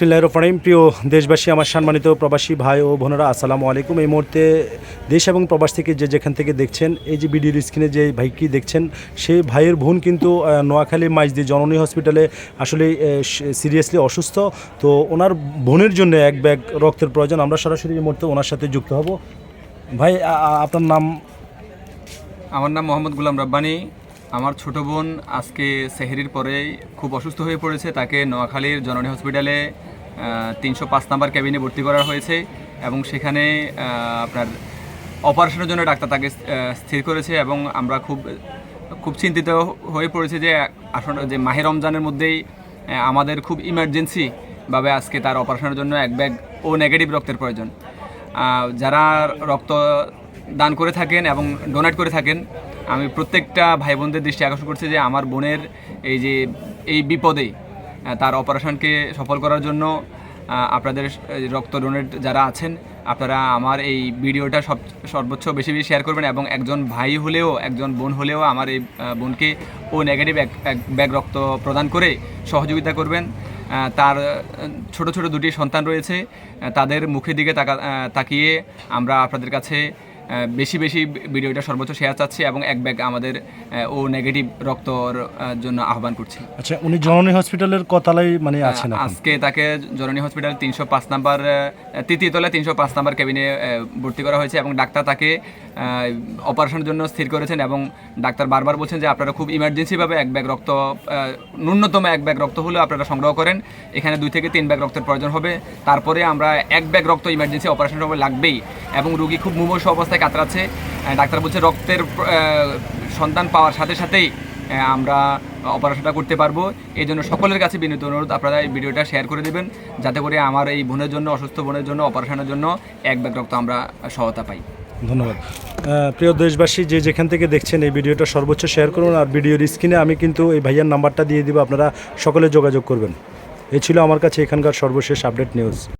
বিসমিল্লাহ রহমানিম প্রিয় দেশবাসী, আমার সম্মানিত প্রবাসী ভাই ও বোনেরা, আসসালামু আলাইকুম। এই মুহূর্তে দেশ এবং প্রবাস থেকে যে যেখান থেকে দেখছেন, এই যে ভিডিওর স্ক্রিনে যে ভাইকে দেখছেন, সেই ভাইয়ের বোন কিন্তু নোয়াখালী মাইজদি জননী হসপিটালে আসলে সিরিয়াসলি অসুস্থ। তো ওনার বোনের জন্য এক ব্যাগ রক্তের প্রয়োজন। আমরা সরাসরি এই মুহূর্তে ওনার সাথে যুক্ত হব। ভাই আপনার নাম? আমার নাম মোহাম্মদ গুলাম রাব্বানি। আমার ছোট বোন আজকে সেহেরির পরেই খুব অসুস্থ হয়ে পড়েছে। তাকে নোয়াখালীর জননী হসপিটালে তিনশো পাঁচ নাম্বার ক্যাবিনে ভর্তি করা হয়েছে এবং সেখানে আপনার অপারেশনের জন্য ডাক্তার তাকে স্থির করেছে এবং আমরা খুব খুব চিন্তিত হয়ে পড়েছি যে আসলে যে মাহে রমজানের মধ্যেই আমাদের খুব ইমার্জেন্সি ভাবে আজকে তার অপারেশনের জন্য এক ব্যাগ ও নেগেটিভ রক্তের প্রয়োজন। যারা রক্ত দান করে থাকেন এবং ডোনেট করে থাকেন, আমি প্রত্যেকটা ভাই বোনদের দৃষ্টি আকর্ষণ করছি যে আমার বোনের এই যে, এই বিপদে তার অপারেশনকে সফল করার জন্য আপনাদের রক্ত ডোনেট যারা আছেন, আপনারা আমার এই ভিডিওটা সব, সর্বোচ্চ বেশি বেশি শেয়ার করবেন এবং একজন ভাই হলেও, একজন বোন হলেও আমার এই বোনকে ও নেগেটিভ ব্যাগ রক্ত প্রদান করে সহযোগিতা করবেন। তার ছোট ছোট দুটি সন্তান রয়েছে। তাদের মুখের দিকে তাকা তাকিয়ে আমরা আপনাদের কাছে বেশি বেশি ভিডিওটা সর্বোচ্চ শেয়ার চাচ্ছি এবং এক ব্যাগ আমাদের ও নেগেটিভ রক্তর জন্য আহ্বান করছি। আচ্ছা উনি জননী হসপিটালের কতালাই মানে আছেন আজকে তাকে জননী হসপিটাল তিনশো পাঁচ নাম্বার তৃতীয় তলায় তিনশো পাঁচ নাম্বার কেবিনে ভর্তি করা হয়েছে এবং ডাক্তার তাকে অপারেশনের জন্য স্থির করেছেন এবং ডাক্তার বারবার বলছেন যে আপনারা খুব ইমার্জেন্সিভাবে এক ব্যাগ রক্ত ন্যূনতম এক ব্যাগ রক্ত হলেও আপনারা সংগ্রহ করেন। এখানে দুই থেকে তিন ব্যাগ রক্তের প্রয়োজন হবে। তারপরে আমরা এক ব্যাগ রক্ত ইমার্জেন্সি অপারেশনের সময় লাগবেই এবং রুগী খুব মুমূর্ষ অবস্থায় কাতরাচ্ছে। ডাক্তার বলছে রক্তের সন্তান পাওয়ার সাথে সাথেই আমরা অপারেশনটা করতে পারব। এই জন্য সকলের কাছে বিনীত অনুরোধ, আপনারা এই ভিডিওটা শেয়ার করে দেবেন যাতে করে আমার এই বোনের জন্য, অসুস্থ বোনের জন্য অপারেশনের জন্য এক ব্যাগ রক্ত আমরা সহায়তা পাই। ধন্যবাদ। প্রিয় দেশবাসী, যে যেখান থেকে দেখছেন এই ভিডিওটা সর্বোচ্চ শেয়ার করুন আর ভিডিওর স্ক্রিনে আমি কিন্তু এই ভাইয়ার নাম্বারটা দিয়ে দিব, আপনারা সকলে যোগাযোগ করবেন। এ ছিল আমার কাছে এখানকার সর্বশেষ আপডেট নিউজ।